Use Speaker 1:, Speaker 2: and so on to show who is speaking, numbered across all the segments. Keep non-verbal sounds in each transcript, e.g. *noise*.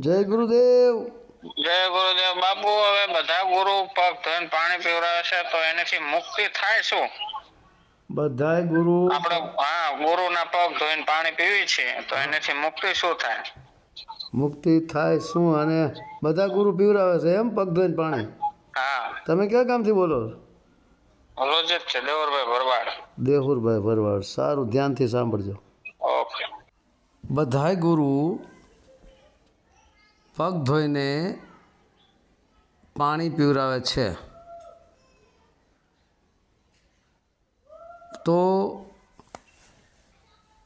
Speaker 1: જય ગુરુદેવ.
Speaker 2: જય ગુરુદેવ બાપુ હવે બધા ગુરુ પગ ધોઈને પાણી પીવડાવે છે તો એનાથી મુક્તિ થાય શું?
Speaker 1: બધાય ગુરુ.
Speaker 2: આપણે હા ગુરુના પગ ધોઈને પાણી પીવી છે તો એનાથી મુક્તિ શું થાય?
Speaker 1: મુક્તિ થાય શું? અને બધા ગુરુ પીવરાવે છે એમ પગ ધોઈને પાણી?
Speaker 2: હા.
Speaker 1: તમે ક્યાં ગામથી બોલો
Speaker 2: રોજિત છે દેવરભાઈ ભરવાડ.
Speaker 1: દેહુરભાઈ ભરવાડ સારું ધ્યાનથી સાંભળજો.
Speaker 2: ઓકે.
Speaker 1: બધાય ગુરુ પગ ધોઈને પાણી પીવરાવે છે. તો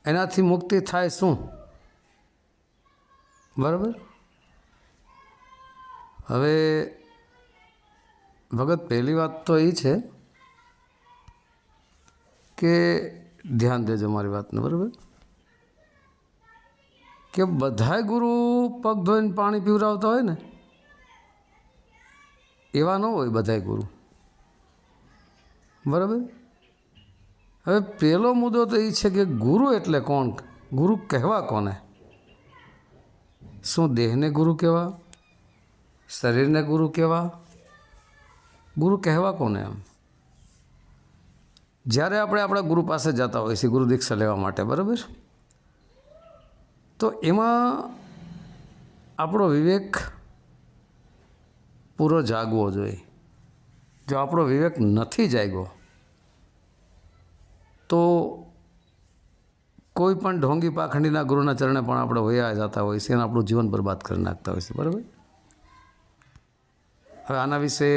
Speaker 1: એનાથી મુક્તિ થાય શું? બરાબર? હવે ભગત પહેલી વાત તો એ છે કે ધ્યાન દેજો મારી વાતને, બરાબર? કે બધાય ગુરુ પગ ધોઈને પાણી પીવડાવતા હોય ને? એવા ન હોય બધાય ગુરુ. બરાબર? હવે પહેલો મુદ્દો તો એ છે કે ગુરુ એટલે કોણ? ગુરુ કહેવા કોને? શું દેહને ગુરુ કહેવા? શરીરને ગુરુ કહેવા? ગુરુ કહેવા કોને એમ? જ્યારે આપણે આપણા ગુરુ પાસે જતા હોઈએ છીએ ગુરુ દીક્ષા લેવા માટે, બરાબર? તો એમાં આપણો વિવેક પૂરો જાગવો જોઈએ. જો આપણો વિવેક નથી જાગ્યો, તો કોઈ પણ ઢોંગી પાખંડીના ગુરુના ચરણે પણ આપણે વયા જતા હોય છે અને આપણું જીવન બરબાદ કરી નાખતા હોય છે, બરાબર? હવે આના વિશે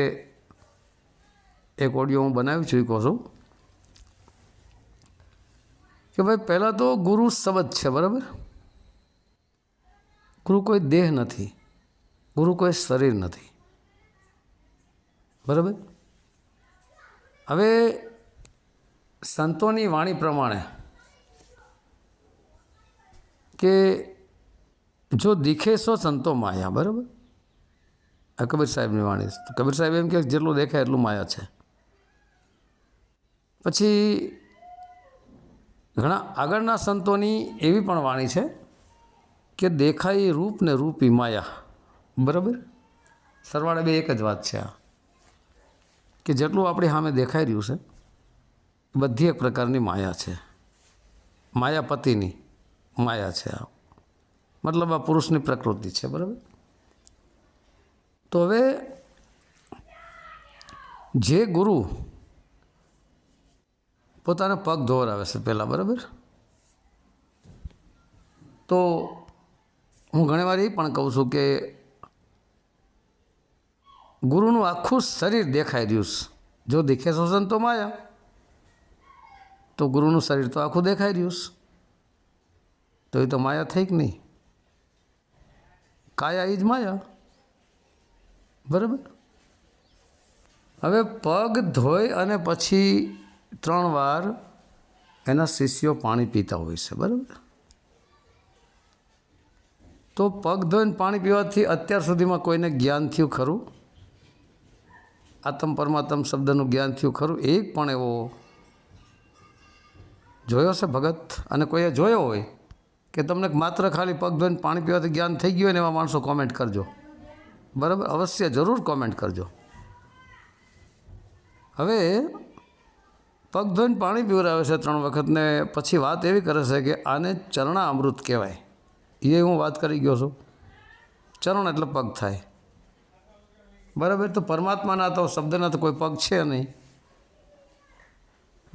Speaker 1: એક ઓડિયો હું બનાવી છું કહું છું. કે ભાઈ, પહેલાં તો ગુરુ શબ્દ છે, બરાબર? ગુરુ કોઈ દેહ નથી, ગુરુ કોઈ શરીર નથી. બરાબર? હવે સંતોની વાણી પ્રમાણે કે જો દીખે સો સંતો માયા, બરાબર? આ કબીર સાહેબની વાણી કબીર સાહેબ એમ કે જેટલું દેખાય એટલું માયા છે. પછી ઘણા આગળના સંતોની એવી પણ વાણી છે કે દેખાય રૂપ ને રૂપી માયા બરાબર? સરવાળે બે એક જ વાત છે આ. કે જેટલું આપણી સામે દેખાઈ રહ્યું છે, બધી એક પ્રકારની માયા છે. માયાપતિની માયા છે આ. મતલબ આ પુરુષની પ્રકૃતિ છે, બરાબર? તો હવે જે ગુરુ પોતાના પગ ધોવરાવે છે પહેલાં, બરાબર? તો હું ઘણીવાર એ પણ કહું છું કે ગુરુનું આખું શરીર દેખાઈ રહ્યું છે. જો દેખે શોષણ તો માયા, તો ગુરુનું શરીર તો આખું દેખાઈ રહ્યું છે. તો એ તો માયા થઈ કે નહીં? કાયા એ જ માયા? બરાબર? હવે પગ ધોઈ અને પછી ત્રણ વાર એના શિષ્યો પાણી પીતા હોય છે, બરાબર? તો પગ ધોઈને પાણી પીવાથી અત્યાર સુધીમાં કોઈને જ્ઞાન થયું ખરું? આત્મ પરમાત્મ શબ્દનું જ્ઞાન થયું ખરું? એક પણ એવો જોયો છે ભગત? અને કોઈએ જોયો હોય કે તમને માત્ર ખાલી પગ ધોઈને પાણી પીવાથી જ્ઞાન થઈ ગયું ને એવા માણસો કોમેન્ટ કરજો. બરાબર? અવશ્ય જરૂર કોમેન્ટ કરજો. હવે પગ ધોઈને પાણી પીવરાવે છે ત્રણ વખત ને પછી વાત એવી કરે છે કે આને ચરણા અમૃત કહેવાય. એ હું વાત કરી ગયો છું. ચરણ એટલે પગ થાય. બરાબર? તો પરમાત્માના તો શબ્દના તો કોઈ પગ છે નહીં.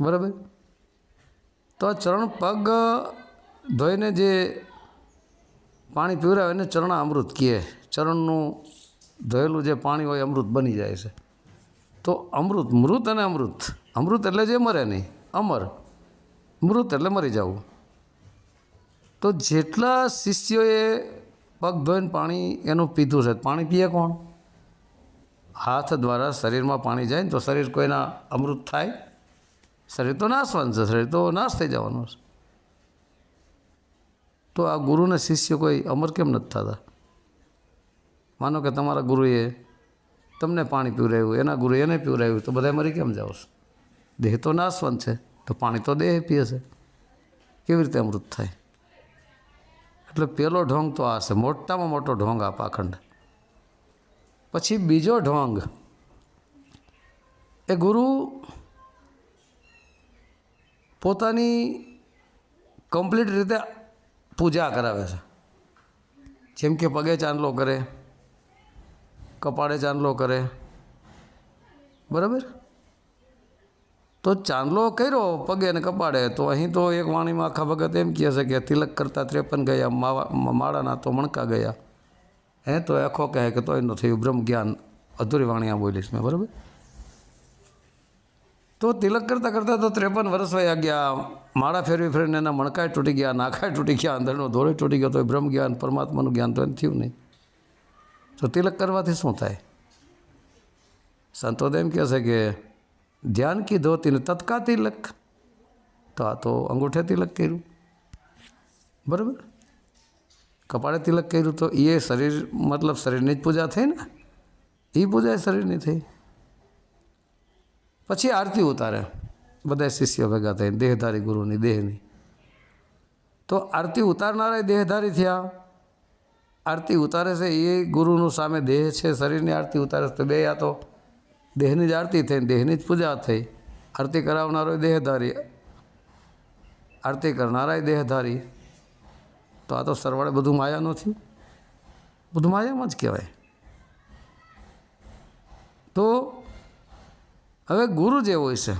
Speaker 1: બરાબર? તો આ ચરણ પગ ધોઈને જે પાણી પીવરાવે એને ચરણા અમૃત કહે. ચરણનું ધોયેલું જે પાણી હોય અમૃત બની જાય છે. તો અમૃત, મૃત અને અમૃત. અમૃત એટલે જે મરે નહીં. અમર. મૃત એટલે મરી જવું. તો જેટલા શિષ્યોએ પગ ધોઈને પાણી એનું પીધું છે, પાણી પીએ કોણ? હાથ દ્વારા શરીરમાં પાણી જાય ને તો શરીર કોઈના અમૃત થાય? શરીર તો નાશવાનું છે, શરીર તો નાશ થઈ જવાનું છે. તો આ ગુરુને શિષ્ય કોઈ અમર કેમ નથી થતા? માનો કે તમારા ગુરુએ તમને પાણી પીવરાયું એના ગુરુ એને પીવરાયું તો બધા મરી કેમ જાઓ દેહ તો નાશવંત છે, તો પાણી તો દેહ પીએ છે. કેવી રીતે અમૃત થાય? એટલે પહેલો ઢોંગ તો આ છે, મોટામાં મોટો ઢોંગ આ પાખંડ. પછી બીજો ઢોંગ, એ ગુરુ પોતાની કમ્પ્લીટ રીતે પૂજા કરાવે છે. જેમ કે પગે ચાંદલો કરે, કપાળે ચાંદલો કરે. બરાબર? તો ચાંદલો કર્યો, પગે અને કપાડે તો અહીં તો એક વાણીમાં આખા ભગત એમ કહે છે કે તિલક કરતાં ત્રેપન ગયા, માવા માળાના તો મણકા ગયા. હે, તો આખો કહે કે તોય ન થયું. બ્રહ્મ જ્ઞાન, અધૂરી વાણી આ બોલીશ મેં, બરાબર? તો તિલક કરતાં કરતાં તો ત્રેપન વર્ષ વયા ગયા. માળા ફેરવી ફેરવીને એના મણકાય તૂટી ગયા, નાખાય તૂટી ગયા, અંદરનો ધોળે તૂટી ગયો તો બ્રહ્મ જ્ઞાન, પરમાત્માનું જ્ઞાન તો એમ થયું નહીં. તો તિલક કરવાથી શું થાય? સંતો એમ કહે છે કે ધ્યાન કીધો તેને તત્કા તિલક. તો આ તો અંગૂઠે તિલક કર્યું. બરાબર? કપાળે તિલક કર્યું તો એ શરીર, મતલબ શરીરની જ પૂજા થઈ ને? એ પૂજા શરીરની થઈ. પછી આરતી ઉતારે. બધા શિષ્યો ભેગા થઈને, દેહધારી ગુરુની, દેહની. તો આરતી ઉતારનારા દેહધારી થયા. આરતી ઉતારે છે એ ગુરુનું સામે દેહ છે, શરીરની આરતી ઉતારે તો બે આ તો દેહની જ આરતી થઈ દેહની જ પૂજા થઈ. આરતી કરાવનારો દેહધારી. આરતી કરનારાય દેહધારી. તો આ તો સરવાળે બધું માયા નથી બધું માયામાં જ કહેવાય. તો હવે ગુરુ જે હોય છે,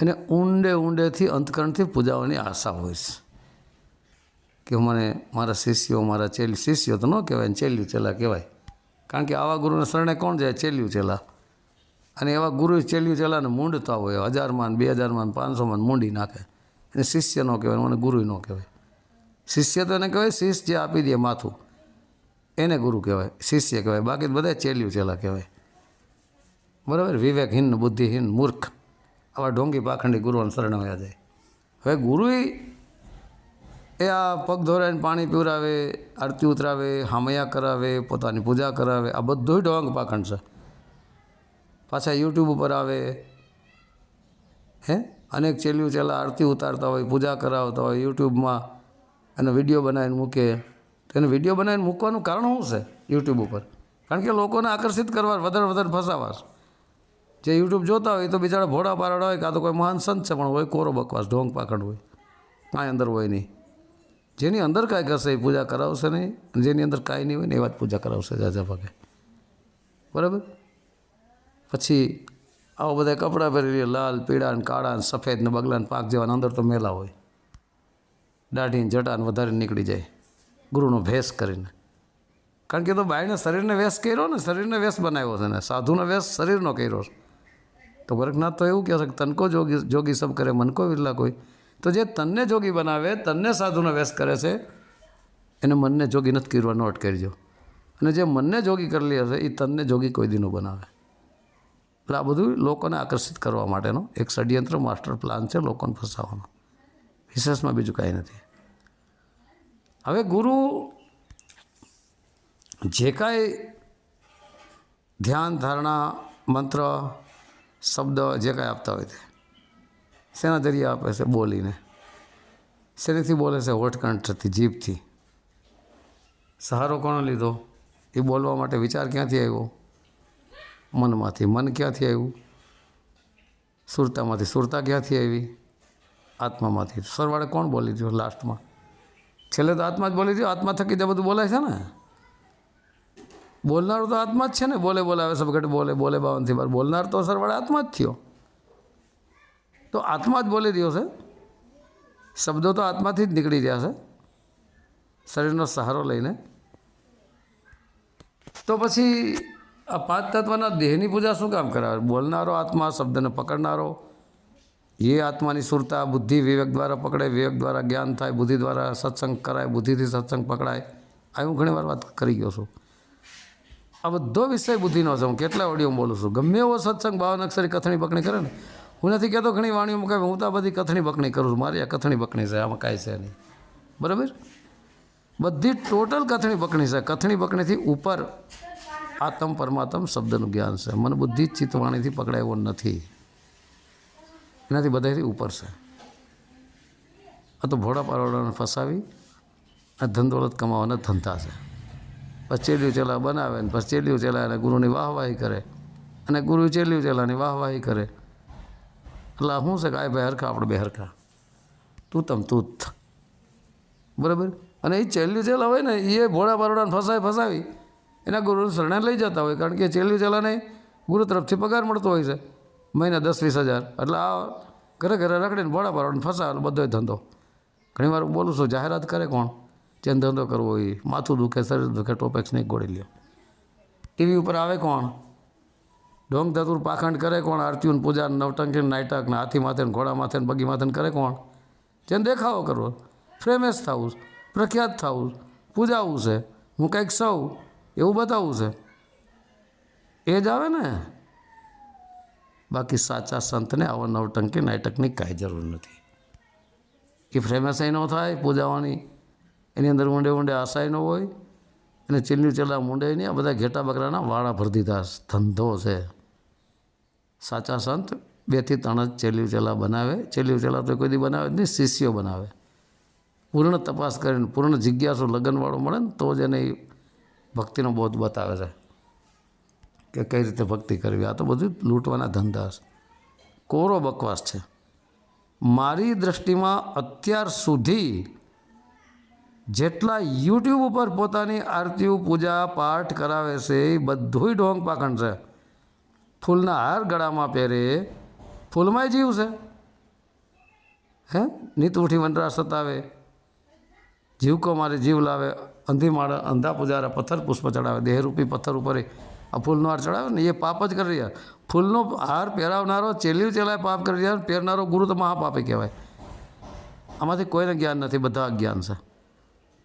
Speaker 1: એને ઊંડે ઊંડેથી અંતકરણથી પૂજાવાની આશા હોય છે. કે મને મારા શિષ્યો, મારા ચેલી શિષ્યો તો ન કહેવાય ચેલી ચેલા કહેવાય. કારણ કે આવા ગુરુને શરણે કોણ જાય? ચેલ્યું ચેલા. અને એવા ગુરુ ચેલ્યું ચેલાને મૂંડતા હોય. હજારમાં બે હજારમાં પાંચસોમાં મૂંડી નાખે. એને શિષ્ય ન કહેવાય મને ગુરુ ન કહેવાય. શિષ્ય તો એને કહેવાય, શિષ્ય જે આપી દે માથું, એને ગુરુ કહેવાય, શિષ્ય કહેવાય. બાકી બધા ચેલ્યું ચેલા કહેવાય. બરાબર? વિવેકહીન, બુદ્ધિહીન, મૂર્ખ. આવા ઢોંગી પાખંડી ગુરુઓને શરણ વયા જાય. હવે ગુરુ એ આ પગ ધોરાઈને પાણી પીવરાવે, આરતી ઉતરાવે, હામયા કરાવે, પોતાની પૂજા કરાવે, આ બધું ઢોંગ પાખંડ છે. પાછા યુટ્યુબ ઉપર આવે. હે? અનેક ચેલ્યું ચેલા આરતી ઉતારતા હોય, પૂજા કરાવતા હોય, યુટ્યુબમાં અને વીડિયો બનાવીને મૂકે. તો એને વીડિયો બનાવીને મૂકવાનું કારણ શું છે યુટ્યુબ ઉપર? કારણ કે લોકોને આકર્ષિત કરવા, વધારે વધારે ફસાવા જે યુટ્યુબ જોતા હોય તો બિચારા ભોળા પારડા હોય કાં તો કોઈ મહાન સંત છે, પણ હોય કોરો બકવાસ, ઢોંગ પાખંડ હોય. કાંઈ અંદર હોય નહીં. જેની અંદર કાંઈ કરશે એ પૂજા કરાવશે નહીં. જેની અંદર કાંઈ નહીં હોય ને એવા જ પૂજા કરાવશે જાજા ભાગે. બરાબર? પછી આવા બધા કપડાં પહેરી લાલ, પીળા ને કાળા ને સફેદ ને બગલા પાક જેવાને અંદર તો મેલા હોય. દાઢી જટાને વધારે નીકળી જાય. ગુરુનો ભેસ કરીને. કારણ કે તો બાઈને શરીરને વેશ કર્યો ને શરીરને વેશ બનાવ્યો છે ને. સાધુનો વેશ શરીરનો કર્યો તો વર્ગનાથ તો એવું કહે છે કે તનકો જોગી જોગી સબ કરે, મનકો વિરલા કોઈ. તો જે તનને જોગી બનાવે, તનને સાધુનો વેશ કરે છે, એને મનને જોગી નથી કરવા નોટ કરજો. અને જે મનને જોગી કરેલી હશે એ તનને જોગી કોઈ દીનો બનાવે. એટલે આ બધું લોકોને આકર્ષિત કરવા માટેનો એક ષડયંત્ર, માસ્ટર પ્લાન છે લોકોને ફસાવવાનો વિશેષમાં બીજું કાંઈ નથી. હવે ગુરુ જે કાંઈ ધ્યાન, ધારણા, મંત્ર, શબ્દ જે કાંઈ આપતા હોય તે. શેના જરીએ આપે છે બોલીને શેનીથી બોલે છે હોઠકંઠથી જીભથી સહારો કોણે લીધો એ બોલવા માટે વિચાર ક્યાંથી આવ્યો મનમાંથી મન ક્યાંથી આવ્યું સુરતામાંથી સુરતા ક્યાંથી આવી આત્મામાંથી સરવાળે કોણ બોલી રહ્યો લાસ્ટમાં છેલ્લે તો આત્મા જ બોલી રહ્યો આત્મા થકી જે બધું બોલાય છે ને બોલનાર તો આત્મા જ છે ને બોલે બોલાવે સબગટ બોલે બોલે બાવનથી બાર બોલનાર તો સરવાળે આત્મા જ થયો તો આત્મા જ બોલી રહ્યો છે. શબ્દો તો આત્માથી જ નીકળી રહ્યા છે. શરીરનો સહારો લઈને. તો પછી આ પાંચ તત્વના દેહની પૂજા શું કામ કરાવે? બોલનારો આત્મા, શબ્દને પકડનારો, એ આત્માની સુરતા, બુદ્ધિ, વિવેક દ્વારા પકડે, વિવેક દ્વારા જ્ઞાન થાય, બુદ્ધિ દ્વારા સત્સંગ કરાય, બુદ્ધિથી સત્સંગ પકડાય. આ હું ઘણી વાર વાત કરી ગયો છું. આ બધો વિષય બુદ્ધિનો છે. હું કેટલા ઓડિયો બોલું છું. ગમે એવો સત્સંગ બાવન અક્ષરી કથણી પકડી કરે ને હું નથી કહેતો ઘણી વાણીઓમાં કહે હું તો આ બધી કથણી બકણી કરું છું. મારી આ કથણી બકણી છે, આમાં કાંઈ છે નહીં. બરાબર? બધી ટોટલ કથણી બકણી છે. કથણી બકણીથી ઉપર આત્મ પરમાત્મ શબ્દનું જ્ઞાન છે. મન બુદ્ધિ ચિત્તવાણીથી પકડાયો નથી. એનાથી બધાથી ઉપર છે. આ તો ભોળા પારોડાને ફસાવી આ ધંધોળત કમાવાના ધંધા છે. પછી ચેલા બનાવે ને પછી ચેલા અને ગુરુની વાહવાહી કરે. અને ગુરુ ચેલ્યું ચેલાની વાહવાહી કરે. એટલે શું છે કાંઈ ભાઈ આપણે બે હરખા. તું તમ તું જ. બરાબર? અને એ ચેલ્યું ચેલા હોય ને એ ભોળા બરોડાને ફસાવી ફસાવી, એના ગુરુને શરણે લઈ જતા હોય. કારણ કે ચેલ્યું ચેલાને ગુરુ તરફથી પગાર મળતો હોય છે. મહિને દસ વીસ હજાર. એટલે આ ઘરે ઘરે રખડીને ભોળા બારોડાને ફસાવે બધો ધંધો. ઘણી વાર બોલું છું, જાહેરાત કરે કોણ? જેને ધંધો કરવો હોય, માથું દુખે, શરીર દુખે, ટોપેક્સ નહીં ગોળી લ્યો. ટીવી ઉપર આવે કોણ? ઢોંગ ધતુર પાખંડ કરે કોણ? આરતીઓ ને પૂજા ને નવટંકી ને નાટક ને હાથી માથે ઘોડા માથે બગી માથે કરે કોણ? જેને દેખાવો કરવો. ફેમસ થવું પ્રખ્યાત થવું પૂજાવું છે, હું કંઈક સૌ એવું બતાવવું છે. એ જ આવે ને? બાકી સાચા સંતને આવા નવટંકી નાટકની કાંઈ જરૂર નથી. એ ફેમસય ન થાય પૂજાવાની. એની અંદર ઊંડે ઊંડે આશાય ન હોય. અને ચીલ્યું ચેલા મૂંડે નહીં, આ બધા ઘેટા બકરાના વાળા ભરી દીધા ધંધો છે. સાચા સંત, બેથી ત્રણ જ ચેલ્યું ચેલા બનાવે. ચેલ્યું ચેલા તો કોઈ દી બનાવે નહીં, શિષ્યો બનાવે. પૂર્ણ તપાસ કરીને, પૂર્ણ જિજ્ઞાસુ લગ્નવાળો મળે ને, તો જ એને ભક્તિનો બોધ બતાવે છે કે કઈ રીતે ભક્તિ કરવી. આ તો બધું લૂંટવાના ધંધા છે. કોરો બકવાસ છે. મારી દૃષ્ટિમાં અત્યાર સુધી જેટલા યુટ્યુબ ઉપર પોતાની આરતીઓ પૂજા પાઠ કરાવે છે, એ બધુંય ઢોંગ પાખંડ છે. ફૂલના હાર ગળામાં પહેરે, ફૂલમાંય જીવ છે. હે? નીત ઉઠી વનરા સતાવે. જીવકો મારે જીવ લાવે. અંધી માળ, અંધા પૂજારા પથ્થર પુષ્પ ચડાવે. દેહરૂપી પથ્થર ઉપર આ ફૂલનો હાર ચડાવે ને, એ પાપ જ કરી રહ્યા. ફૂલનો હાર પહેરાવનારો ચેલ્યું ચેલાય પાપ કરી રહ્યા પહેરનારો ગુરુ તો મહાપાપી કહેવાય. આમાંથી કોઈને જ્ઞાન નથી, બધા અજ્ઞાન છે.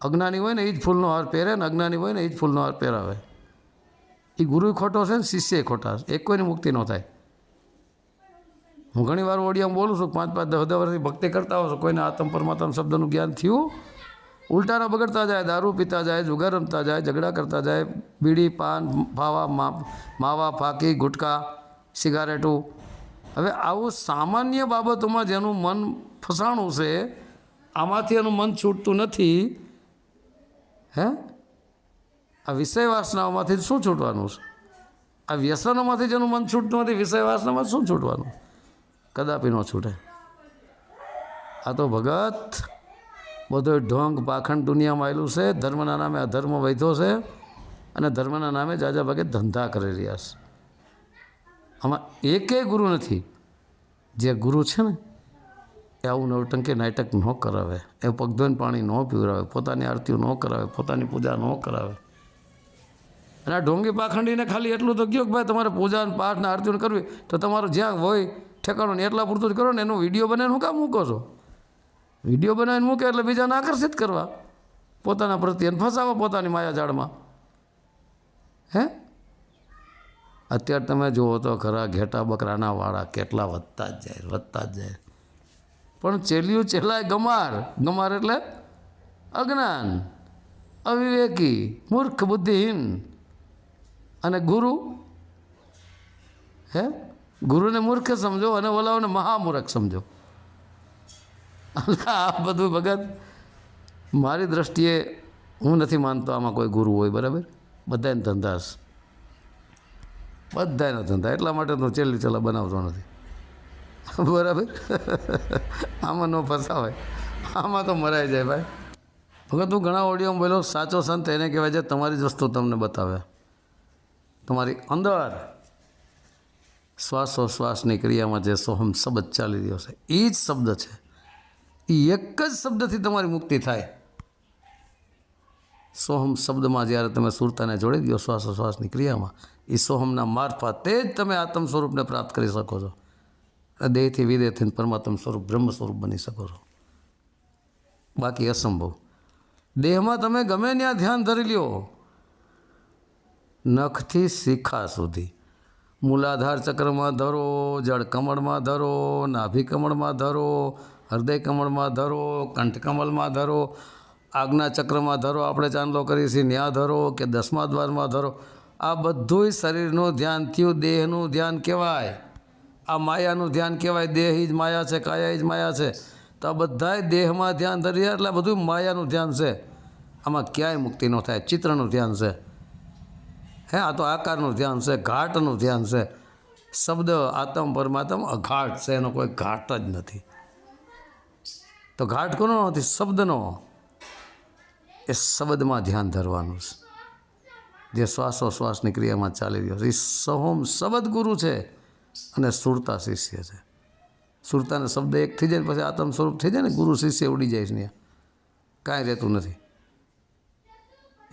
Speaker 1: અજ્ઞાની હોય ને, એ જ ફૂલનો હાર પહેરે ને, અજ્ઞાની હોય ને, એ જ ફૂલનો હાર પહેરાવે. એ ગુરુ ખોટો છે ને શિષ્ય ખોટા છે. એક કોઈની મુક્તિ ન થાય. હું ઘણી વાર ઓડિયામાં બોલું છું, પાંચ પાંચ, દસ દસ વર્ષથી ભક્તિ કરતા હોઉં છું. કોઈને આત્મ પરમાત્મા શબ્દનું જ્ઞાન થયું, ઉલટાના બગડતા જાય, દારૂ પીતા જાય, જુગાર રમતા જાય, ઝઘડા કરતા જાય, બીડી, પાન ફાવા માવા, ફાકી, ગુટકા, સિગારેટું. હવે આવું સામાન્ય બાબતોમાં જેનું મન ફસાણું છે, આમાંથી એનું મન છૂટતું નથી, હે? આ વિષય વાસનાઓમાંથી શું છૂટવાનું છે? આ વ્યસનોમાંથી જેનું મન છૂટતું નથી વિષય વાસનામાં શું છૂટવાનું? કદાપી ન છૂટે. આ તો ભગત બધો ઢોંગ પાખંડ દુનિયામાં આવેલું છે, ધર્મના નામે અધર્મ વૈધો છે અને ધર્મના નામે જાજા ભાગે ધંધા કરી રહ્યા છે. આમાં એકેય ગુરુ નથી. જે ગુરુ છે ને, એ આવું નવટંકી નાટક ન કરાવે. એ પગધોન પાણી ન પીવરાવે પોતાની આરતીઓ ન કરાવે, પોતાની પૂજા ન કરાવે. અને આ ઢોંગી પાખંડીને ખાલી એટલું તો કહો કે ભાઈ તમારે પૂજા પાઠ ને આરતીઓ કરવી તો તમારું જ્યાં હોય ઠેકાણું ને એટલા પૂરતું જ કરો ને એનો વીડિયો બનાવીને હું કામ મૂકો છો? વીડિયો બનાવીને મૂકે એટલે બીજાને આકર્ષિત કરવા. પોતાના પ્રત્યે અને ફસાવવા પોતાની માયાજાળમાં હે? અત્યારે તમે જુઓ તો ખરા ઘેટા બકરાના વાળા કેટલા વધતા જ જાય, વધતા જ જાય. પણ ચેલિયું ચેલાય ગમાર. ગમાર એટલે અજ્ઞાન, અવિવેકી, મૂર્ખ બુદ્ધિહીન. અને ગુરુ? હે? ગુરુને મૂર્ખ સમજો અને ઓલાઓને મહામૂર્ખ સમજો. આ બધું ભગત, મારી દ્રષ્ટિએ હું નથી માનતો આમાં કોઈ ગુરુ હોય, બરાબર? બધાને ધંધા હશે. બધાના ધંધા, એટલા માટે તો ચેલી ચલા બનાવતો નથી. બરાબર? આમાં ન ફસાવાય. આમાં તો મરાઈ જાય ભાઈ. ભગત, હું ઘણા ઓડિયોમાં બોલો સાચો સંત એને કહેવાય છે, તમારી જ વસ્તુ તમને બતાવે તમારી અંદર શ્વાસોશ્વાસની ક્રિયામાં જે સોહમ શબ્દ ચાલી રહ્યો છે, એ જ શબ્દ છે. એ એક જ શબ્દથી તમારી મુક્તિ થાય. સોહમ શબ્દમાં જ્યારે તમે સુરતાને જોડી દો શ્વાસોશ્વાસની ક્રિયામાં, એ સોહમના મારફતે જ તમે આત્મ સ્વરૂપને પ્રાપ્ત કરી શકો છો. અને દેહથી વિદેહથી પરમાત્મ સ્વરૂપ, બ્રહ્મ સ્વરૂપ બની શકો છો. બાકી અસંભવ. દેહમાં તમે ગમે ત્યાં ધ્યાન ધરી લ્યો. નખથી શિખા સુધી. મૂલાધાર ચક્રમાં ધરો જળકમળમાં ધરો નાભિકમળમાં ધરો, હૃદય કમળમાં ધરો કંઠકમલમાં ધરો, આજ્ઞા ચક્રમાં ધરો, આપણે ચાંદલો કરીએ છીએ, ન્યા ધરો કે દસમા દ્વારમાં ધરો. આ બધુંય શરીરનું ધ્યાન થયું, દેહનું ધ્યાન કહેવાય. આ માયાનું ધ્યાન કહેવાય, દેહ જ માયા છે, કાયા જ માયા છે. તો આ બધાય દેહમાં ધ્યાન ધરી એટલે બધું માયાનું ધ્યાન છે. આમાં ક્યાંય મુક્તિ ન થાય, ચિત્રનું ધ્યાન છે. હે, આ તો આકારનું ધ્યાન છે, ઘાટનું ધ્યાન છે. શબ્દ આત્મ પરમાત્મ અઘાટ છે, એનો કોઈ ઘાટ જ નથી. તો ઘાટ કોનો નથી? શબ્દનો. એ શબ્દમાં ધ્યાન ધરવાનું છે. જે શ્વાસોશ્વાસની ક્રિયામાં ચાલી રહ્યો છે, એ સહોમ શબ્દ ગુરુ છે અને સુરતા શિષ્ય છે. સુરતાને શબ્દ એક થઈ જાય પછી આત્મ સ્વરૂપ થઈ જાય ને, ગુરુ શિષ્ય ઉડી જાય છે ત્યાં. કાંઈ રહેતું નથી.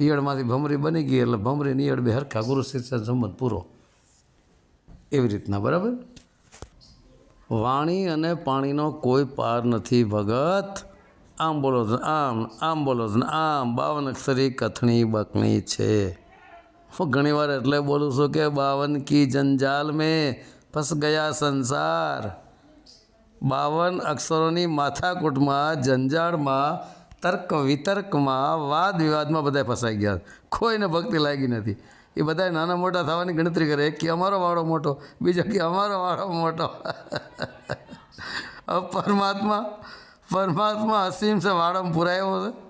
Speaker 1: ઈયળમાંથી ભમરી બની ગઈ એટલે ભમરી ઈયળ બે હરખા ગુરુ શિષ્ય સંબંધ પૂરો. એવી રીતના, બરાબર? વાણી અને પાણીનો કોઈ પાર નથી ભગત. આમ બોલો આમ આમ બોલો છો, આમ, બાવન અક્ષરી કથણી બકણી છે. ઘણી વાર એટલે બોલું છું કે બાવન કી જંજાલ મેં ફસ ગયા સંસાર. બાવન અક્ષરોની માથાકૂટમાં જંજાળમાં તર્ક વિતર્કમાં, વાદ વિવાદમાં બધા ફસાઈ ગયા. કોઈને ભક્તિ લાગી નથી. એ બધા નાના મોટા થવાની ગણતરી કરે. એક કે અમારો વાળો મોટો, બીજો કે અમારો વાળો મોટો. *laughs* પરમાત્મા પરમાત્મા અસીમ છે વાળમ પુરાયો છે.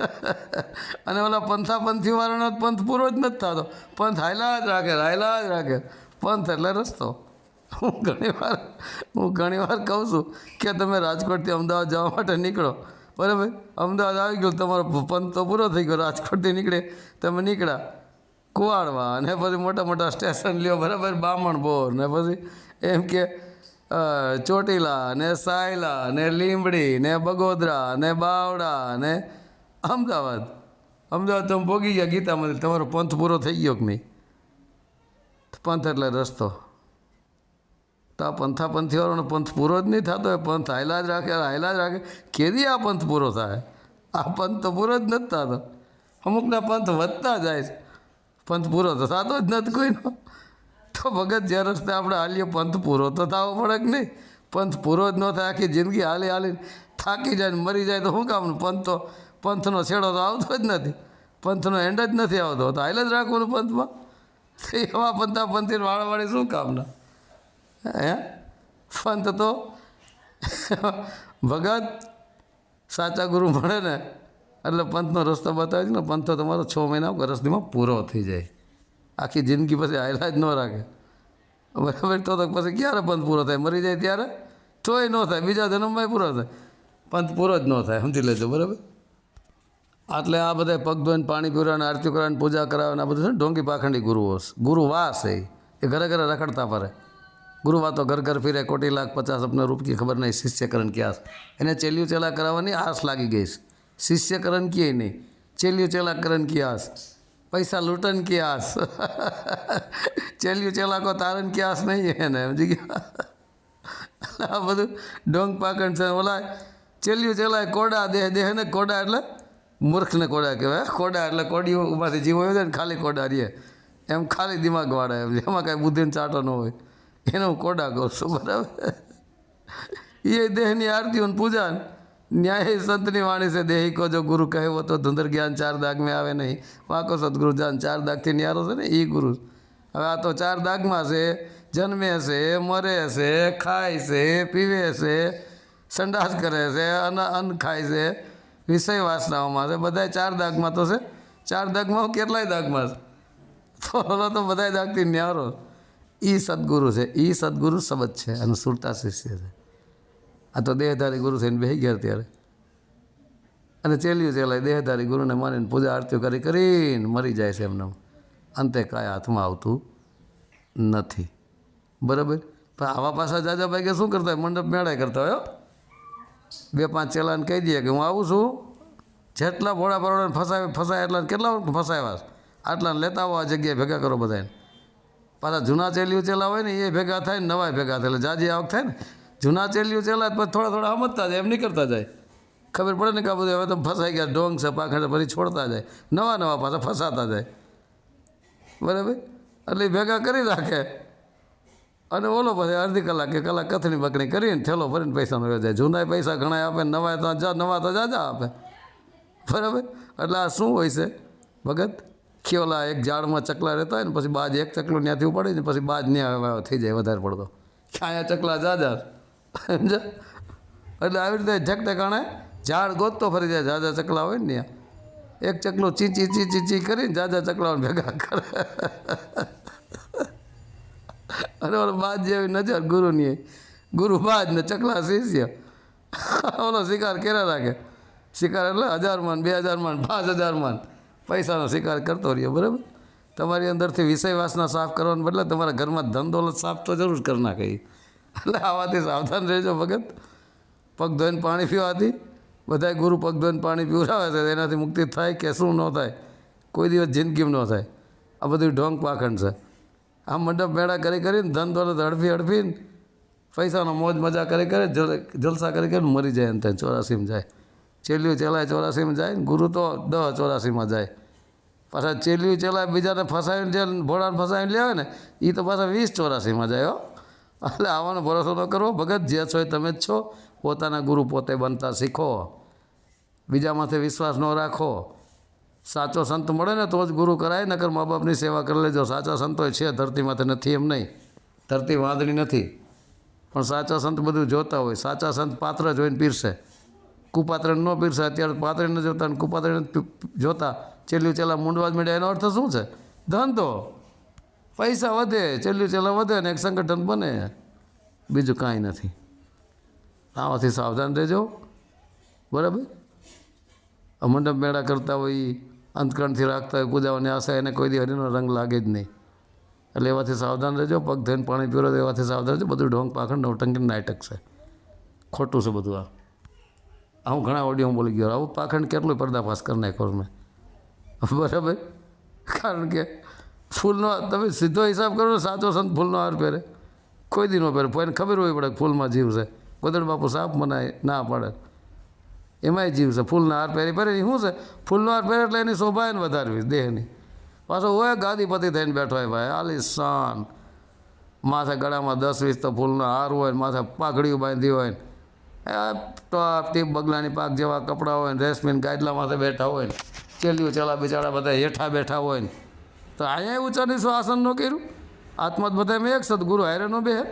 Speaker 1: *laughs* અને ઓલા પંથા પંથી વાળાનો પંથ પૂરો જ નથી થતો. પંથ હાયલા જ રાખે, હાયલા જ રાખે. પંથ એટલે રસ્તો. હું ઘણી વાર હું ઘણી વાર કહું છું કે તમે રાજકોટથી અમદાવાદ જવા માટે નીકળો. બરાબર? અમદાવાદ આવી ગયો, તમારો પંથ પૂરો થઈ ગયો, રાજકોટથી નીકળે, તમે નીકળ્યા. કુવાડવા ને પછી મોટા મોટા સ્ટેશન લ્યો, બરાબર? બામણ બોર ને પછી એમ કે ચોટીલા, ને સાયલા, ને લીંબડી, ને બગોદરા, ને બાવડા, ને અમદાવાદ. અમદાવાદ તમે ભોગી ગયા ગીતા મંદિર તમારો પંથ પૂરો થઈ ગયો કે નહીં? પંથ એટલે રસ્તો. તો આ પંથા પંથીવાળાનો પંથ પૂરો જ નહીં થતો એ પંથ હાયલા જ રાખે, હાયલા જ રાખે. કેદી આ પંથ પૂરો થાય? આ પંથ તો પૂરો જ નથી થતો. અમુકના પંથ વધતા જાય છે. પંથ પૂરો તો થતો જ નથી કોઈનો. તો ભગત જે રસ્તે આપણે હાલીએ, પંથ પૂરો તો થવો પડે કે નહીં? પંથ પૂરો જ ન થાય, આખી જિંદગી હાલી હાલી થાકી જાય ને મરી જાય તો શું કામનું પંથ તો, પંથનો છેડો તો આવતો જ નથી. પંથનો એન્ડ જ નથી આવતો. તો હાલ જ રાખવાનું પંથમાં. એવા પંથા પંથી વાળાવાળી શું કામના હે? પંથ તો ભગત સાચા ગુરુ મળે ને, એટલે પંથનો રસ્તો બતાવે ને, પંથ તમારો છ મહિના વર્ષદીમાં પૂરો થઈ જાય. આખી જિંદગી પછી આયલા જ ન રાખે. બરાબર? તો તો પછી ક્યારે પંથ પૂરો થાય? મરી જાય ત્યારે? તોય ન થાય. બીજા જન્મમાં પૂરો થાય. પંથ પૂરો જ ન થાય. સમજી લેજો, બરાબર? એટલે આ બધા પગ ધોઈને પાણી પીવડાવે આરતી કરાવે પૂજા કરાવે આ બધું છે ને ઢોંગી પાખંડી ગુરુઓ છે. ગુરુ વાસ એ. એ ઘરે ઘરે રખડતા ફરે. ગુરુવા તો ઘર ઘર ફીરે, કોટી લાખ પચાસ અપને રૂપકી ખબર નહીં, શિષ્યકરણ ક્યાં એને ચેલ્યું ચેલા કરાવવાની આસ લાગી ગઈ શિષ્યકરણ કીએ નહીં ચેલ્યું ચેલા કરણ કી આસ પૈસા લૂંટન કી આસ ચેલ્યું ચેલા કો તારણ કી આસ નહીં એને, સમજી ગયા? આ બધું ડોંગ પાકણ છે. ઓલા ચેલ્યું ચેલાય કોડા દેહ દેહ ને? કોડા એટલે મૂર્ખને કોડા કહેવાય. કોડા એટલે કોડીઓમાંથી જીવો છે ને, ખાલી કોડા રહીએ એમ ખાલી દિમાગવાળા એમ, એમાં કાંઈ બુદ્ધિને ચાટો ન હોય. એને કોડા કહું છું, બરાબર? એ દેહની આરતીઓ ને પૂજા ન્યાય સંતની વાણી છે, દેહી કો જો ગુરુ કહેવો તો ધુંધર જ્ઞાન ચાર દાગમાં આવે નહીં. વાંકો સદગુરુ જાન ચાર દાગથી ન્યારો છે ને એ ગુરુ હવે આ તો ચાર દાગમાં છે, જન્મે છે, મરે છે, ખાય છે, પીવે છે, સંડાસ કરે છે, અન અન્ન ખાય છે, વિષય વાસનાઓમાં છે બધા ચાર દાગમાં તો છે. ચાર દાગમાં કેટલાય દાગમાં છે? તો તો બધા દાગથી ન્યારો એ સદગુરુ છે. એ સદગુરુ શબ્દ છે. અને સુરતા શિષ્ય છે. આ તો દેહધારી ગુરુ થઈને બેસી ગયા ત્યારે અને ચેલ્યું ચેલાય, દેહધારી ગુરુને માનીને પૂજા આરતીઓ કરી કરીને મરી જાય છે એમને અંતે કાંઈ હાથમાં આવતું નથી. બરાબર? પણ આવા પાછા જાજા કે શું કરતા હોય? મંડપ મેળાય કરતા હોય. બે પાંચ ચેલાને કહી દઈએ કે હું આવું છું. જેટલા ભોળા પરોડાને ફસાય ફસાય એટલા કેટલા ફસાવ્યા છે? આટલા લેતા આવો, આ જગ્યાએ ભેગા કરો બધાને પાછા જૂના ચેલિયું ચેલા હોય ને, એ ભેગા થાય ને, નવાય ભેગા થાય. જાજી આવક થાય ને, જૂના ચેલિયું ચેલા પછી થોડા થોડા સમજતા જાય, એમ નહીં કરતા જાય. ખબર પડે ને કે આ બધું હવે તો ફસાઈ ગયા, ડોંગ છે, પાખંડ પછી છોડતા જાય. નવા નવા પાછા ફસાતા જાય. બરાબર? એટલે ભેગા કરી રાખે. અને ઓલો પછી અડધી કલાક કે કલાક કથણી બકણી કરીને થેલો ભરીને પૈસાનો વ્યો જાય જૂના પૈસા ઘણા આપે નવા તો જા, નવા તો જાજા આપે. બરાબર? એટલે આ શું હોય છે? ભગત? કે ઓલા એક ઝાડમાં ચકલા રહેતા હોય ને, પછી બાજ એક ચકલું ત્યાંથી ઉપાડી ને, પછી બાજ ત્યાં થઈ જાય વધારે પડતો. ક્યાં ચકલા જાજા સમજ એટલે આવી રીતે ઝકટે ઠેકાણે ઝાડ ગોતતો ફરી જાય જાજા ચકલા હોય ને ત્યાં એક ચકલો ચીંચી ચી ચી કરીને જાજા ચકલાઓને ભેગા કરે. અને ઓલો બાજ જેવી નજર ગુરુની. ગુરુ બાજ ને ચકલા શિષ્ય. ઓલો શિકાર કર્યા રાખે. શિકાર એટલે હજાર માન, બે હજાર માન, પાંચ હજારમાં ને પૈસાનો શિકાર કરતો રહ્યો, બરાબર? તમારી અંદરથી વિષય વાસના સાફ કરવાને બદલે તમારા ઘરમાં ધન દોલત સાફ તો જરૂર કરી નાખે. એટલે આવાથી સાવધાન રહેજો ભગત. પગ ધોઈને પાણી પીવાથી. બધાય ગુરુ પગ ધોઈને પાણી પીવડાવે છે, એનાથી મુક્તિ થાય કે શું ન થાય? કોઈ દિવસ જિંદગીમાં ન થાય. આ બધું ઢોંગ પાખંડ છે. આ મંડપ મેળા કરી કરીને ધન દોલત હડફી હડફીને પૈસાનો મોજ મજા કરી કરે જલસા કરી કરીને મરી જાય એમ ત્યાં ચોરાસીમાં જાય. ચેલિયું ચેલાય ચોરાસીમાં જાય ગુરુ તો દહ ચોરાસીમાં જાય. પાછા ચેલ્યું ચેલાય બીજાને ફસાવીને જે ભોળાને ફસાવીને લેવાય ને એ તો પાછા વીસ ચોરાસીમાં જાય હો. એટલે આવવાનો ભરોસો ન કરવો. ભગત જે છો એ તમે જ છો. પોતાના ગુરુ પોતે બનતા શીખો. બીજા માથે વિશ્વાસ ન રાખો. સાચો સંત મળે ને તો જ ગુરુ કરાય, નકર મા બાપની સેવા કરી લેજો. સાચા સંતો છે ધરતી માથે નથી એમ નહીં. ધરતી વાંદળી નથી. પણ સાચા સંત બધું જોતા હોય. સાચા સંત પાત્ર જોઈને પીરસે. કુપાત્રને ન પીરસે અત્યારે પાત્રને જોતા અને કુપાત્રને જોતા. ચેલ્યું ચેલા મૂંડવા જ મળ્યા એનો અર્થ શું છે? ધંધો. પૈસા વધે ચેલ્યું ચેલા વધે અને એક સંગઠન બને. બીજું કાંઈ નથી. આમાંથી સાવધાન રહેજો. બરાબર? મંડપ મેળા કરતા હોય અંતકરણથી રાખતા હોય, પૂજાવાની આશા એને કોઈ દી હરીનો રંગ લાગે જ નહીં. એટલે એવાથી સાવધાન રહેજો, પગ ધોઈને પાણી પીવો એવાથી સાવધાન રહેજો. બધું ઢોંગ પાખંડ નવટંકી નાટક છે. ખોટું છે બધું આ. હું ઘણા ઓડિયો બોલી ગયો. આવું પાખંડ કેટલું પર્દાફાશ કરી નાખ્યો મેં? બરાબર? કારણ કે ફૂલનો તમે સીધો હિસાબ કરો સાચો સંત ફૂલનો હાર પહેરે. કોઈ દી પહેરે. કોઈને ખબર હોય પડે ફૂલમાં જીવ છે. ગોદડ બાપુ સાપ મનાય, ના પડે. એમાંય જીવ છે. ફૂલના હાર પહેરી પહેરે શું છે? ફૂલનો હાર પહેરે એટલે એની શોભા એને વધારવી, દેહની. પાછો હોય ગાદીપતિ થઈને બેઠો હોય ભાઈ આલી શાન માથે ગળામાં દસ વીસ તો ફૂલનો હાર હોય માથે પાઘડીઓ બાંધી હોય ટોપ બગલાની પાક જેવા કપડાં હોય ને રેશમીન ગાદલા માથે બેઠા હોય ને ચેલિયું ચેલા બિચારા બધા હેઠા બેઠા હોય ને. તો અહીંયા ઊંચા શું આસન ન કર્યું? આત્મા બધા મેં એક સદગુરુ હારે બે બે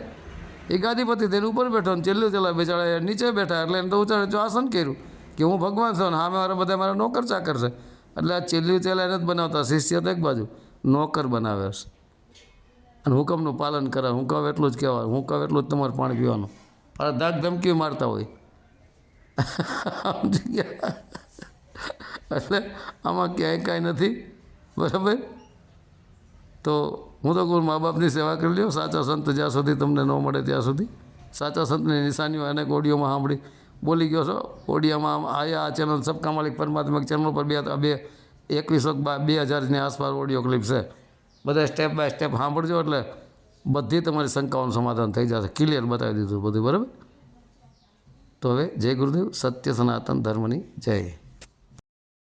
Speaker 1: એ ગાદીપતિ તેને ઉપર બેઠો ને ચેલ્યું ચેલા બિચારા નીચે બેઠા એટલે એને તો ઊંચા નીચું આસન કર્યું કે હું ભગવાન છું ને હા, મારા બધા મારા નોકર ચાકર છે. એટલે આ ચેલ્યું ચેલા એને જ બનાવતા, શિષ્ય તો એક બાજુ. નોકર બનાવે છે. અને હુકમનું પાલન કરે હું કહું એટલું જ કહેવાય હું કહું એટલું જ તમારે પાણી પીવાનું. અરે ધાક ધમકી મારતા હોય. એટલે આમાં ક્યાંય કાંઈ નથી. બરાબર? તો હું તો કહું મા બાપની સેવા કરી લ્યો. સાચા સંત જ્યાં સુધી તમને ન મળે ત્યાં સુધી. સાચા સંતની નિશાનીઓ અનેક ઓડિયોમાં સાંભળી. બોલી ગયો છો? ઓડિયામાં આમ આયા આ ચેનલ સબકા માલિક પરમાત્મા ચેનલ પર બે બે એકવીસો બે હજારની આસપાસ ઓડિયો ક્લિપ છે. બધા સ્ટેપ બાય સ્ટેપ સાંભળજો એટલે બધી તમારી શંકાઓનું સમાધાન થઈ જશે. ક્લિયર બતાવી દીધું બધું, બરાબર? તો હવે જય ગુરુદેવ, સત્ય સનાતન ધર્મની જય.